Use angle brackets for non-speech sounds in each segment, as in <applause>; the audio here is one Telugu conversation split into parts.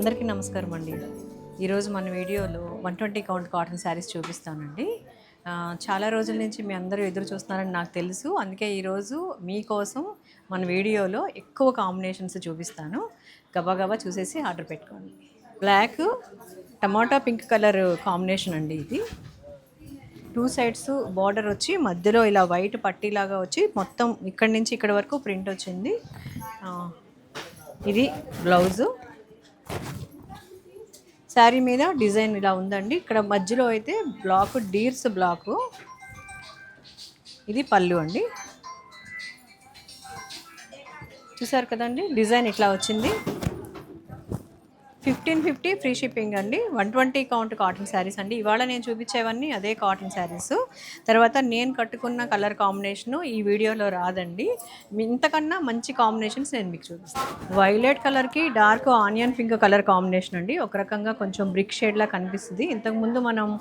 అందరికీ నమస్కారం అండి. ఈరోజు మన వీడియోలో one twenty count cotton saris చూపిస్తానండి. చాలా రోజుల నుంచి మీ అందరూ ఎదురు చూస్తున్నారని నాకు తెలుసు. అందుకే ఈరోజు మీకోసం మన వీడియోలో ఎక్కువ కాంబినేషన్స్ చూపిస్తాను. గబాగబా చూసేసి ఆర్డర్ పెట్టుకోండి. Black tomato pink colour combination అండి ఇది. టూ సైడ్స్ బార్డర్ వచ్చి మధ్యలో ఇలా వైట్ పట్టీలాగా వచ్చి మొత్తం ఇక్కడి నుంచి ఇక్కడ వరకు ప్రింట్ వచ్చింది. ఇది బ్లౌజు. శారీ మీద డిజైన్ ఇలా ఉందండి. ఇక్కడ మధ్యలో అయితే బ్లాక్ డీర్స్ బ్లాకు. ఇది పళ్ళు అండి. చూసారు కదండి? డిజైన్ ఇట్లా వచ్చింది. ఫిఫ్టీన్ ఫిఫ్టీ ఫ్రీ షిప్పింగ్ అండి. One twenty count cotton saris అండి. ఇవాళ నేను చూపించేవన్నీ అదే కాటన్ శారీస్. తర్వాత నేను కట్టుకున్న కలర్ కాంబినేషను ఈ వీడియోలో రాదండి. ఇంతకన్నా మంచి కాంబినేషన్స్ నేను మీకు చూపిస్తాను. వైలెట్ కలర్కి dark onion pink colour combination అండి. ఒక రకంగా కొంచెం బ్రిక్ షేడ్లా కనిపిస్తుంది. ఇంతకుముందు మనం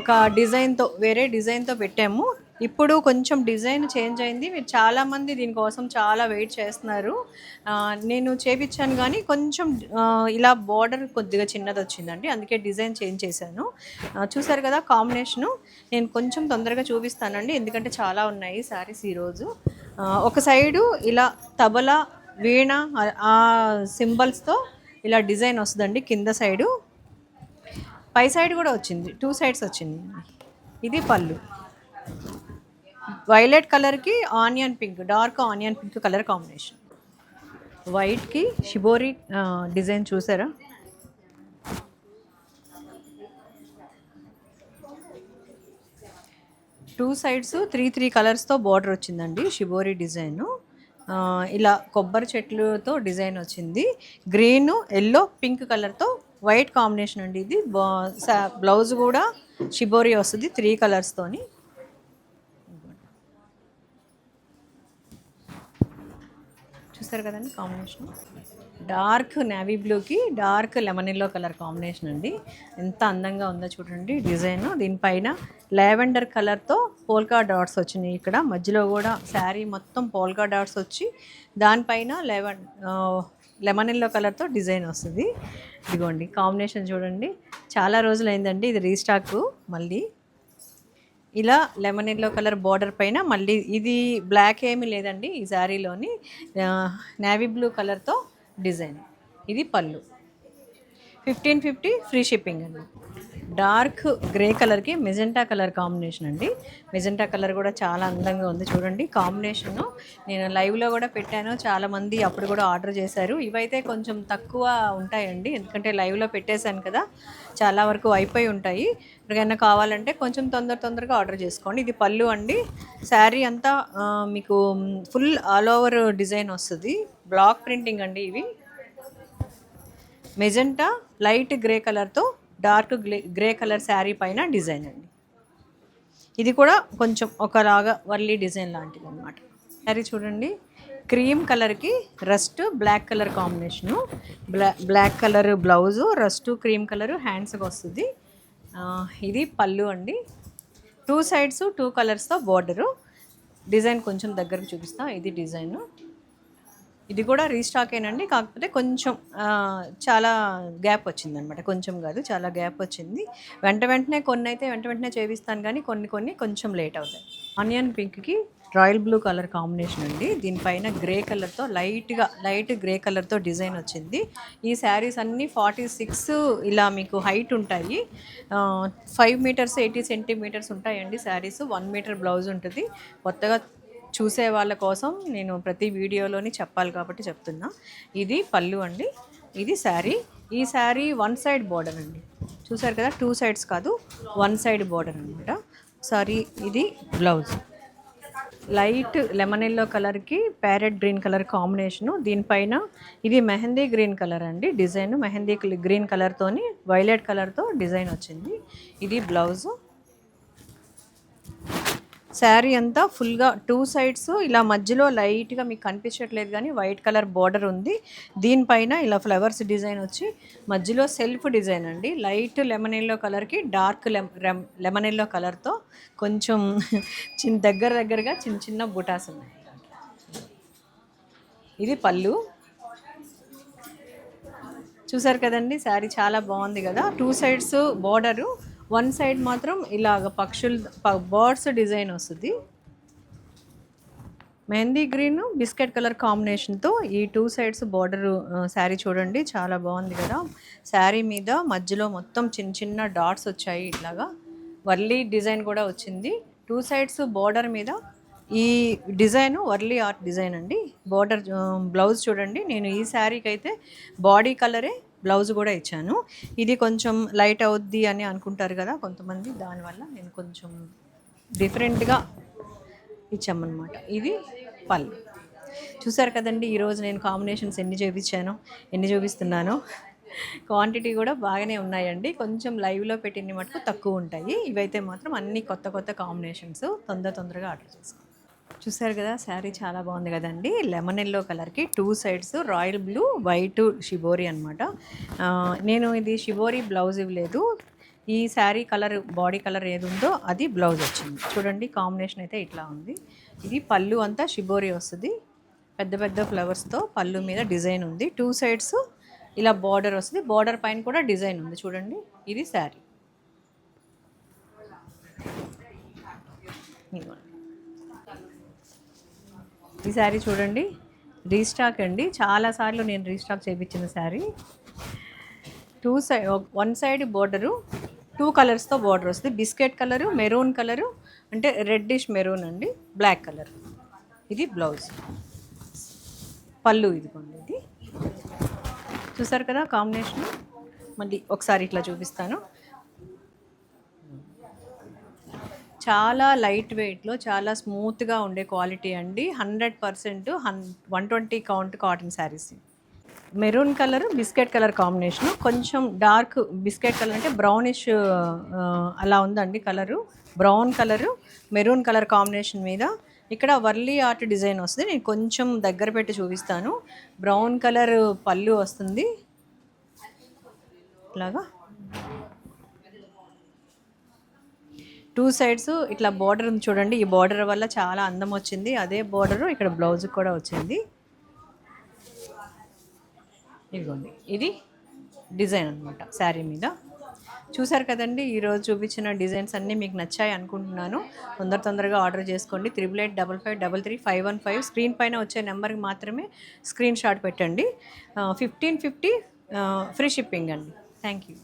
ఒక డిజైన్తో వేరే డిజైన్తో పెట్టాము. ఇప్పుడు కొంచెం డిజైన్ చేంజ్ అయింది. మీరు చాలామంది దీనికోసం చాలా వెయిట్ చేస్తున్నారు. నేను చేపించాను కానీ కొంచెం ఇలా బార్డర్ కొద్దిగా చిన్నది వచ్చిందండి. అందుకే డిజైన్ చేంజ్ చేశాను. చూసారు కదా కాంబినేషను. నేను కొంచెం తొందరగా చూపిస్తానండి. ఎందుకంటే చాలా ఉన్నాయి శారీస్ ఈరోజు ఒక సైడు ఇలా తబలా వీణ ఆ- ఆ సింబల్స్తో ఇలా డిజైన్ వస్తుందండి కింద సైడు. పై సైడ్ కూడా వచ్చింది. టూ సైడ్స్ వచ్చింది. ఇది పళ్ళు. వైలెట్ కలర్కి onion pink dark onion pink colour combination. వైట్కి shibori design చూసారా? టూ సైడ్స్ త్రీ త్రీ కలర్స్తో బార్డర్ వచ్చిందండి షిబోరి డిజైను. ఇలా కొబ్బరి చెట్లతో డిజైన్ వచ్చింది. గ్రీన్ ఎల్లో పింక్ కలర్తో వైట్ కాంబినేషన్ అండి ఇది. బ్లౌజ్ కూడా షిబోరి వస్తుంది త్రీ కలర్స్తోని. చూసారు కదండి కాంబినేషన్? డార్క్ నేవీ బ్లూకి dark lemon yellow colour combination అండి. ఎంత అందంగా ఉందో చూడండి డిజైన్. దీనిపైన లావెండర్ కలర్తో పోల్కా డాట్స్ వచ్చినాయి ఇక్కడ. మధ్యలో కూడా శారీ మొత్తం పోల్కా డాట్స్ వచ్చి దానిపైన లెవెన్ లెమన్ ఎల్లో కలర్తో డిజైన్ వస్తుంది. ఇదిగోండి కాంబినేషన్ చూడండి. చాలా రోజులైందండి ఇది రీస్టాక్ మళ్ళీ. ఇలా లెమన్ ఎల్లో కలర్ బార్డర్ పైన మళ్ళీ ఇది బ్లాక్ ఏమీ లేదండి ఈ శారీలోని నేవీ బ్లూ కలర్తో డిజైన్ ఇది పళ్ళు. ఫిఫ్టీన్ ఫిఫ్టీ ఫ్రీ షిప్పింగ్ అండి. డార్క్ గ్రే కలర్కి మెజెంటా కలర్ కాంబినేషన్ అండి. మెజెంటా కలర్ కూడా చాలా అందంగా ఉంది చూడండి. కాంబినేషన్ నేను లైవ్లో కూడా పెట్టాను. చాలామంది అప్పుడు కూడా ఆర్డర్ చేశారు. ఇవైతే కొంచెం తక్కువ ఉంటాయండి. ఎందుకంటే లైవ్లో పెట్టేశాను కదా. చాలా వరకు అయిపోయి ఉంటాయి. ఎవరికైనా కావాలంటే కొంచెం తొందర తొందరగా ఆర్డర్ చేసుకోండి. ఇది పళ్ళు అండి. శారీ అంతా మీకు ఫుల్ ఆల్ ఓవర్ డిజైన్ వస్తుంది. బ్లాక్ ప్రింటింగ్ అండి ఇవి. మెజెంటా లైట్ గ్రే కలర్తో dark grey grey colour sari పైన డిజైన్ అండి. ఇది కూడా కొంచెం ఒకలాగా వర్లీ డిజైన్ లాంటిది అనమాట శారీ చూడండి. క్రీమ్ కలర్కి రస్ట్ బ్లాక్ కలర్ కాంబినేషను. బ్లా black colour blouse rust cream colour హ్యాండ్స్కి వస్తుంది. ఇది పళ్ళు అండి. టూ సైడ్స్ టూ కలర్స్తో బార్డరు. డిజైన్ కొంచెం దగ్గరకు చూపిస్తా ఇది డిజైను. ఇది కూడా రీస్టాకేనండి కాకపోతే కొంచెం చాలా గ్యాప్ వచ్చింది అనమాట కొంచెం కాదు చాలా గ్యాప్ వచ్చింది. వెంట వెంటనే కొన్ని అయితే వెంట వెంటనే చేపిస్తాను కానీ కొన్ని కొన్ని కొంచెం లేట్ అవుతాయి. ఆనియన్ పింక్కి రాయల్ బ్లూ కలర్ కాంబినేషన్ అండి. దీనిపైన గ్రే కలర్తో లైట్గా లైట్ గ్రే కలర్తో డిజైన్ వచ్చింది. ఈ శారీస్ అన్నీ ఫార్టీ సిక్స్ ఇలా మీకు హైట్ ఉంటాయి. ఫైవ్ మీటర్స్ ఎయిటీ సెంటీమీటర్స్ ఉంటాయండి శారీస్. వన్ మీటర్ బ్లౌజ్ ఉంటుంది. కొత్తగా చూసే వాళ్ళ కోసం నేను ప్రతి వీడియోలోని చెప్పాలి కాబట్టి చెప్తున్నా. ఇది పళ్ళు అండి. ఇది శారీ. ఈ శారీ వన్ సైడ్ బార్డర్ అండి. చూసారు కదా? టూ సైడ్స్ కాదు వన్ సైడ్ బార్డర్ అనమాట సారీ ఇది బ్లౌజ్. లైట్ లెమన్ ఎల్లో కలర్కి ప్యారెట్ గ్రీన్ కలర్ కాంబినేషను. దీనిపైన ఇది మెహందీ గ్రీన్ కలర్ అండి. డిజైన్ మెహందీ గ్రీన్ కలర్తోని వైలెట్ కలర్తో డిజైన్ వచ్చింది. ఇది బ్లౌజు. శారీ అంతా ఫుల్గా టూ సైడ్స్ ఇలా మధ్యలో లైట్గా మీకు కనిపించట్లేదు కానీ వైట్ కలర్ బార్డర్ ఉంది. దీనిపైన ఇలా ఫ్లవర్స్ డిజైన్ వచ్చి మధ్యలో సెల్ఫ్ డిజైన్ అండి. లైట్ లెమన్ ఎల్లో కలర్కి డార్క్ లెమన్ ఎల్లో కలర్తో కొంచెం <laughs> చిన్న దగ్గర దగ్గరగా చిన్న చిన్న బుటాస్ ఉన్నాయి. ఇది పళ్ళు. చూసారు కదండి శారీ చాలా బాగుంది కదా. Two sides border one side మాత్రం ఇలాగ పక్షులు బర్డ్స్ డిజైన్ వస్తుంది. మెహందీ గ్రీన్ బిస్కెట్ కలర్ కాంబినేషన్తో ఈ టూ సైడ్స్ బార్డర్ శారీ చూడండి చాలా బాగుంది కదా. శారీ మీద మధ్యలో మొత్తం చిన్న చిన్న డాట్స్ వచ్చాయి ఇట్లాగా. వర్లీ డిజైన్ కూడా వచ్చింది. టూ సైడ్స్ బార్డర్ మీద ఈ డిజైన్ వర్లీ ఆర్ట్ డిజైన్ అండి. బార్డర్ బ్లౌజ్ చూడండి. నేను ఈ శారీకి అయితే బాడీ కలరే బ్లౌజ్ కూడా ఇచ్చాను. ఇది కొంచెం లైట్ అవుద్ది అని అనుకుంటారు కదా కొంతమంది దానివల్ల నేను కొంచెం డిఫరెంట్గా ఇచ్చామన్నమాట. ఇది పళ్ళు. చూసారు కదండి ఈరోజు నేను కాంబినేషన్స్ ఎన్ని చూపించాను ఎన్ని చూపిస్తున్నాను. క్వాంటిటీ కూడా బాగానే ఉన్నాయండి. కొంచెం లైవ్లో పెట్టిన మటుకు తక్కువ ఉంటాయి. ఇవైతే మాత్రం అన్ని కొత్త కొత్త కాంబినేషన్స్ తొందర తొందరగా ఆర్డర్ చేసుకోండి చూసారు కదా శారీ చాలా బాగుంది కదండి. లెమన్ ఎల్లో కలర్కి two sides royal blue white shibori అనమాట నేను ఇది షిబోరి బ్లౌజ్ ఇవ్వలేదు. ఈ శారీ కలర్ బాడీ కలర్ ఏది ఉందో అది బ్లౌజ్ వచ్చింది. చూడండి కాంబినేషన్ అయితే ఇట్లా ఉంది. ఇది పళ్ళు అంతా షిబోరి వస్తుంది. పెద్ద పెద్ద ఫ్లవర్స్తో పళ్ళు మీద డిజైన్ ఉంది. టూ సైడ్స్ ఇలా బార్డర్ వస్తుంది. బార్డర్ పైన కూడా డిజైన్ ఉంది. చూడండి ఇది శారీ. ఇదిగోండి. ఈ శారీ చూడండి. రీస్టాక్ అండి. చాలాసార్లు నేను రీస్టాక్ చేయించిన sari. Two side one side border two కలర్స్తో బార్డర్ వస్తుంది. బిస్కెట్ కలరు మెరూన్ కలరు అంటే రెడ్డిష్ మెరూన్ అండి. బ్లాక్ కలర్ ఇది బ్లౌజ్ పళ్ళు ఇదిగోండి ఇది. చూసారు కదా కాంబినేషన్? మళ్ళీ ఒకసారి ఇట్లా చూపిస్తాను. చాలా లైట్ వెయిట్లో చాలా స్మూత్గా ఉండే క్వాలిటీ అండి. హండ్రెడ్ పర్సెంట్ హన్ one twenty count cotton saris maroon colour biscuit colour combination కొంచెం డార్క్ బిస్కెట్ కలర్ అంటే బ్రౌనిష్ uh, అలా ఉందండి colour brown colour maroon colour combination మీద. ఇక్కడ వర్లీ ఆర్ట్ డిజైన్ వస్తుంది. నేను కొంచెం దగ్గర పెట్టి చూపిస్తాను. బ్రౌన్ కలర్ పళ్ళు వస్తుంది. ఇలాగా. టూ సైడ్స్ ఇట్లా బార్డర్ ఉంది చూడండి. ఈ బార్డర్ వల్ల చాలా అందం వచ్చింది. అదే బార్డరు ఇక్కడ బ్లౌజ్ కూడా వచ్చింది. ఇదిగోండి. ఇది డిజైన్ అనమాట శారీ మీద. చూసారు కదండి ఈరోజు చూపించిన డిజైన్స్ అన్నీ మీకు నచ్చాయి అనుకుంటున్నాను. తొందర తొందరగా ఆర్డర్ చేసుకోండి. Triple eight double five double three five one five screen పైన వచ్చే నెంబర్కి మాత్రమే స్క్రీన్ షాట్ పెట్టండి. ఫిఫ్టీన్ ఫిఫ్టీ ఫ్రీ షిప్పింగ్ అండి. Thank you